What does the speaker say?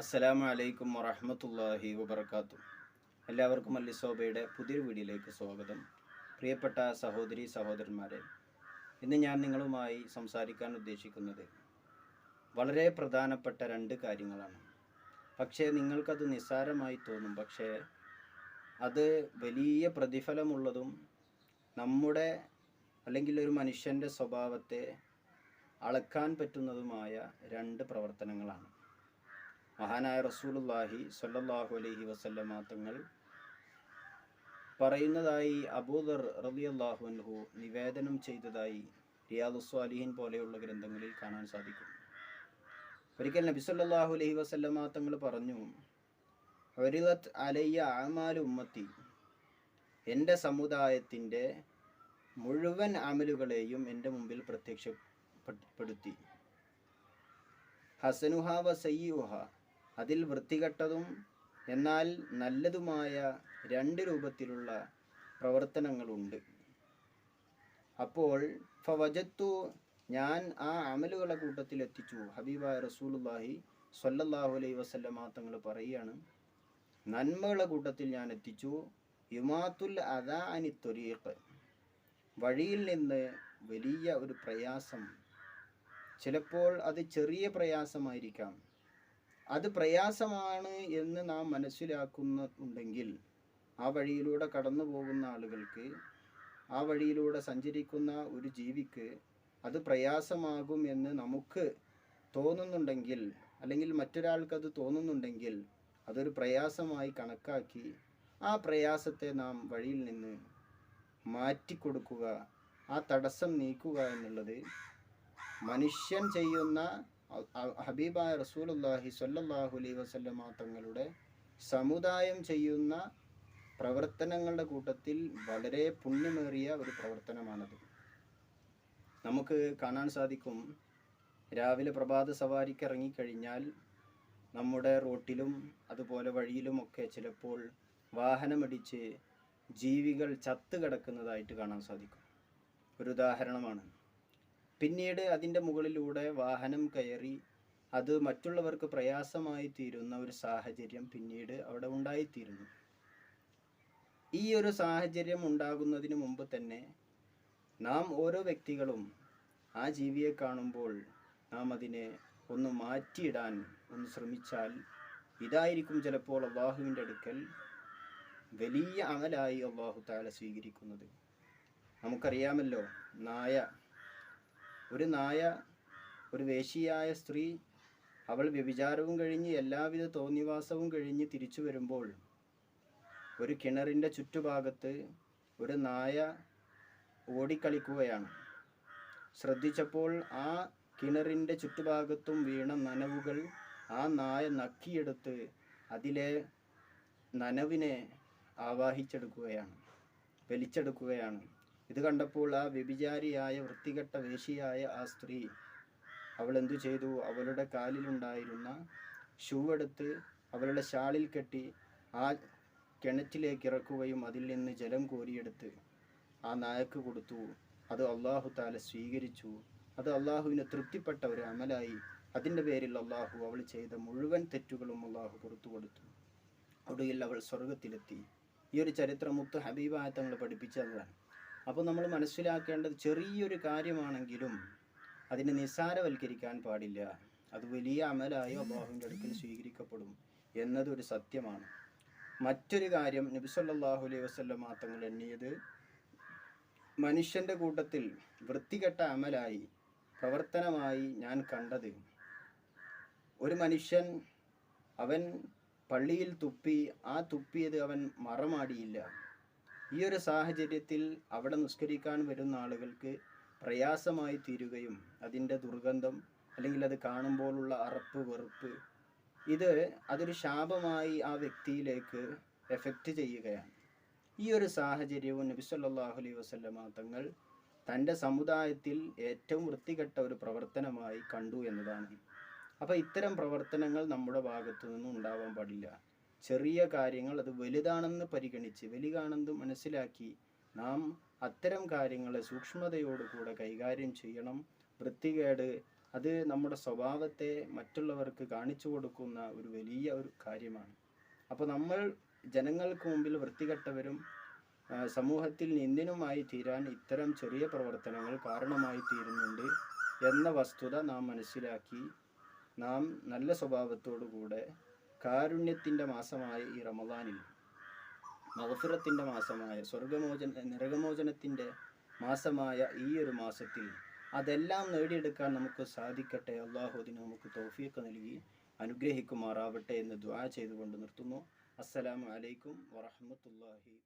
അസ്സലാമു അലൈക്കും വറഹമത്തല്ലാഹി വബർക്കാത്തു എല്ലാവർക്കും അല്ലിസോബയുടെ പുതിയൊരു വീഡിയോയിലേക്ക് സ്വാഗതം. പ്രിയപ്പെട്ട സഹോദരി സഹോദരന്മാരെ ഇന്ന് ഞാൻ നിങ്ങളുമായി സംസാരിക്കാൻ ഉദ്ദേശിക്കുന്നത് വളരെ പ്രധാനപ്പെട്ട രണ്ട് കാര്യങ്ങളാണ്. പക്ഷേ നിങ്ങൾക്കത് നിസ്സാരമായി തോന്നും. പക്ഷേ അത് വലിയ പ്രതിഫലമുള്ളതും നമ്മുടെ അല്ലെങ്കിൽ ഒരു മനുഷ്യന്റെ സ്വഭാവത്തെ അളക്കാൻ പറ്റുന്നതുമായ രണ്ട് പ്രവർത്തനങ്ങളാണ്. മഹാനായ റസൂലുള്ളാഹി സല്ലാഹു അലൈഹി വസല്ലമ തങ്ങൾ പറയുന്നതായി അബൂദർ റളിയല്ലാഹു അൻഹു നിവേദനം ചെയ്തതായി റിയാദുസ്വാലിഹിൻ പോലെയുള്ള ഗ്രന്ഥങ്ങളിൽ കാണാൻ സാധിക്കും. ഒരിക്കൽ നബി സല്ലാഹു അലൈഹി വസല്ലമ തങ്ങൾ പറഞ്ഞു ഒരിലത്ത് അലയ്യ അമാലു ഉമ്മത്തി എന്റെ സമുദായത്തിന്റെ മുഴുവൻ അമലുകളെയും എന്റെ മുമ്പിൽ പ്രത്യക്ഷപ്പെടുത്തി ഹസനുഹ വ സയ്യുഹ അതിൽ വൃത്തികെട്ടതും എന്നാൽ നല്ലതുമായ രണ്ട് രൂപത്തിലുള്ള പ്രവർത്തനങ്ങളുണ്ട്. അപ്പോൾ ഫവജത്തു ഞാൻ ആ അമലുകളെ കൂട്ടത്തിൽ എത്തിച്ചു ഹബീബായ റസൂലുള്ളാഹി സ്വല്ലല്ലാഹു അലൈഹി വസല്ലമ തങ്ങൾ പറയുകയാണ് നന്മകളെ കൂട്ടത്തിൽ ഞാൻ എത്തിച്ചു. യുമാത്തുൽ അദാ അനി ത്വരീഖ് വഴിയിൽ നിന്ന് വലിയ ഒരു പ്രയാസം. ചിലപ്പോൾ അത് ചെറിയ പ്രയാസമായിരിക്കാം. അത് പ്രയാസമാണ് എന്ന് നാം മനസ്സിലാക്കുന്നുണ്ടെങ്കിൽ ആ വഴിയിലൂടെ കടന്നു പോകുന്ന ആളുകൾക്ക് ആ വഴിയിലൂടെ സഞ്ചരിക്കുന്ന ഒരു ജീവിക്ക് അത് പ്രയാസമാകും എന്ന് നമുക്ക് തോന്നുന്നുണ്ടെങ്കിൽ അല്ലെങ്കിൽ മറ്റൊരാൾക്ക് അത് തോന്നുന്നുണ്ടെങ്കിൽ അതൊരു പ്രയാസമായി കണക്കാക്കി ആ പ്രയാസത്തെ നാം വഴിയിൽ നിന്ന് മാറ്റിക്കൊടുക്കുക. ആ തടസ്സം നീക്കുക എന്നുള്ളത് മനുഷ്യൻ ചെയ്യുന്ന ഹബീബായ റസൂലുള്ളാഹി സ്വല്ലല്ലാഹു അലൈഹി വസല്ലമ തങ്ങളുടെ സമുദായം ചെയ്യുന്ന പ്രവർത്തനങ്ങളുടെ കൂട്ടത്തിൽ വളരെ പുണ്യമേറിയ ഒരു പ്രവർത്തനമാണത്. നമുക്ക് കാണാൻ സാധിക്കും രാവിലെ പ്രഭാത സവാരിക്ക് ഇറങ്ങിക്കഴിഞ്ഞാൽ നമ്മുടെ റോട്ടിലും അതുപോലെ വഴിയിലുമൊക്കെ ചിലപ്പോൾ വാഹനമിടിച്ച് ജീവികൾ ചത്തു കിടക്കുന്നതായിട്ട് കാണാൻ സാധിക്കും. ഒരു ഉദാഹരണമാണ്. പിന്നീട് അതിന്റെ മുകളിലൂടെ വാഹനം കയറി അത് മറ്റുള്ളവർക്ക് പ്രയാസമായി തീരുന്ന ഒരു സാഹചര്യം പിന്നീട് അവിടെ ഉണ്ടായിത്തീരുന്നു. ഈ ഒരു സാഹചര്യം ഉണ്ടാകുന്നതിന് മുമ്പ് തന്നെ നാം ഓരോ വ്യക്തികളും ആ ജീവിയെ കാണുമ്പോൾ നാം അതിനെ ഒന്ന് മാറ്റിയിടാൻ ഒന്ന് ശ്രമിച്ചാൽ ഇതായിരിക്കും ചിലപ്പോൾ അള്ളാഹുവിന്റെ അടുക്കൽ വലിയ അമലായി അള്ളാഹു താല സ്വീകരിക്കുന്നത്. നമുക്കറിയാമല്ലോ നായ ഒരു നായ ഒരു വേശിയായ സ്ത്രീ അവൾ വ്യഭിചാരവും കഴിഞ്ഞ് എല്ലാവിധ തോന്നിവാസവും കഴിഞ്ഞ് തിരിച്ചു വരുമ്പോൾ ഒരു കിണറിന്റെ ചുറ്റുഭാഗത്ത് ഒരു നായ ഓടിക്കളിക്കുകയാണ്. ശ്രദ്ധിച്ചപ്പോൾ ആ കിണറിന്റെ ചുറ്റുഭാഗത്തും വീണ നനവുകൾ ആ നായ നക്കിയെടുത്ത് അതിലെ നനവിനെ ആവാഹിച്ചെടുക്കുകയാണ് വലിച്ചെടുക്കുകയാണ്. ഇത് കണ്ടപ്പോൾ ആ വ്യഭിചാരിയായ വൃത്തികെട്ട വേശിയായ ആ സ്ത്രീ അവൾ എന്തു ചെയ്തു? അവളുടെ കാലിലുണ്ടായിരുന്ന ഷൂ എടുത്ത് അവളുടെ ഷാളിൽ കെട്ടി ആ കിണറ്റിലേക്ക് ഇറക്കുകയും അതിൽ നിന്ന് ജലം കോരിയെടുത്ത് ആ നായക്ക് കൊടുത്തു. അത് അള്ളാഹു താല സ്വീകരിച്ചു. അത് അള്ളാഹുവിന് തൃപ്തിപ്പെട്ട ഒരു അമലായി. അതിന്റെ പേരിൽ അള്ളാഹു അവൾ ചെയ്ത മുഴുവൻ തെറ്റുകളും അള്ളാഹു പുറത്തു കൊടുത്തു. ഒടുവിൽ അവൾ സ്വർഗത്തിലെത്തി ഈ ഒരു ചരിത്രം മുത്ത് ഹബീബായ തങ്ങൾ പഠിപ്പിച്ചതാണ്. അപ്പോൾ നമ്മൾ മനസ്സിലാക്കേണ്ടത് ചെറിയൊരു കാര്യമാണെങ്കിലും അതിനെ നിസ്സാരവൽക്കരിക്കാൻ പാടില്ല. അത് വലിയ അമലായി അള്ളാഹുവിന്റെ അടുക്കൽ സ്വീകരിക്കപ്പെടും എന്നതൊരു സത്യമാണ്. മറ്റൊരു കാര്യം നബി സല്ലല്ലാഹു അലൈഹി വസല്ലം തങ്ങൾ എണ്ണിയത് മനുഷ്യന്റെ കൂട്ടത്തിൽ വൃത്തികെട്ട അമലായി പ്രവർത്തനമായി ഞാൻ കണ്ടത് ഒരു മനുഷ്യൻ അവൻ പള്ളിയിൽ തുപ്പി ആ തുപ്പിയത് അവൻ മറമാടിയില്ല. ഈ ഒരു സാഹചര്യത്തിൽ അവിടെ നിസ്കരിക്കാൻ വരുന്ന ആളുകൾക്ക് പ്രയാസമായി തീരുകയും അതിന്റെ ദുർഗന്ധം അല്ലെങ്കിൽ അത് കാണുമ്പോഴുള്ള അറപ്പ് വെറുപ്പ് ഇത് അതൊരു ശാപമായി ആ വ്യക്തിയിലേക്ക് എഫക്റ്റ് ചെയ്യുകയാണ്. ഈ ഒരു സാഹചര്യവും നബി സല്ലല്ലാഹു അലൈഹി വസല്ലമ തങ്ങൾ തന്റെ സമുദായത്തിൽ ഏറ്റവും വൃത്തികെട്ട ഒരു പ്രവർത്തനമായി കണ്ടു എന്നതാണ്. അപ്പോൾ ഇത്തരം പ്രവർത്തനങ്ങൾ നമ്മുടെ ഭാഗത്തു നിന്നും ഉണ്ടാവാൻ പാടില്ല. ചെറിയ കാര്യങ്ങൾ അത് വലുതാണെന്ന് പരിഗണിച്ച് വലുതാണെന്ന് മനസ്സിലാക്കി നാം അത്തരം കാര്യങ്ങളെ സൂക്ഷ്മതയോടുകൂടെ കൈകാര്യം ചെയ്യണം. വൃത്തികേട് അത് നമ്മുടെ സ്വഭാവത്തെ മറ്റുള്ളവർക്ക് കാണിച്ചു കൊടുക്കുന്ന ഒരു വലിയ ഒരു കാര്യമാണ്. അപ്പോൾ നമ്മൾ ജനങ്ങൾക്ക് മുമ്പിൽ വൃത്തികെട്ടവരും സമൂഹത്തിൽ നിന്ദിനുമായി തീരാൻ ഇത്തരം ചെറിയ പ്രവർത്തനങ്ങൾ കാരണമായി തീരുന്നുണ്ട് എന്ന വസ്തുത നാം മനസ്സിലാക്കി നാം നല്ല സ്വഭാവത്തോടുകൂടെ കാരുണ്യത്തിന്റെ മാസമായ ഈ റമദാനിൽ മഹഫിറത്തിന്റെ മാസമായ സ്വർഗമോചന നരകമോചനത്തിന്റെ മാസമായ ഈ ഒരു മാസത്തിൽ അതെല്ലാം നേടിയെടുക്കാൻ നമുക്ക് സാധിക്കട്ടെ. അള്ളാഹുദിന് നമുക്ക് തൗഫീഖ് നൽകി അനുഗ്രഹിക്കുമാറാവട്ടെ എന്ന് ദ്വാ ചെയ്തുകൊണ്ട് നിർത്തുന്നു. അസ്സലാമു അലൈക്കും വറഹ്മത്തുള്ളാഹി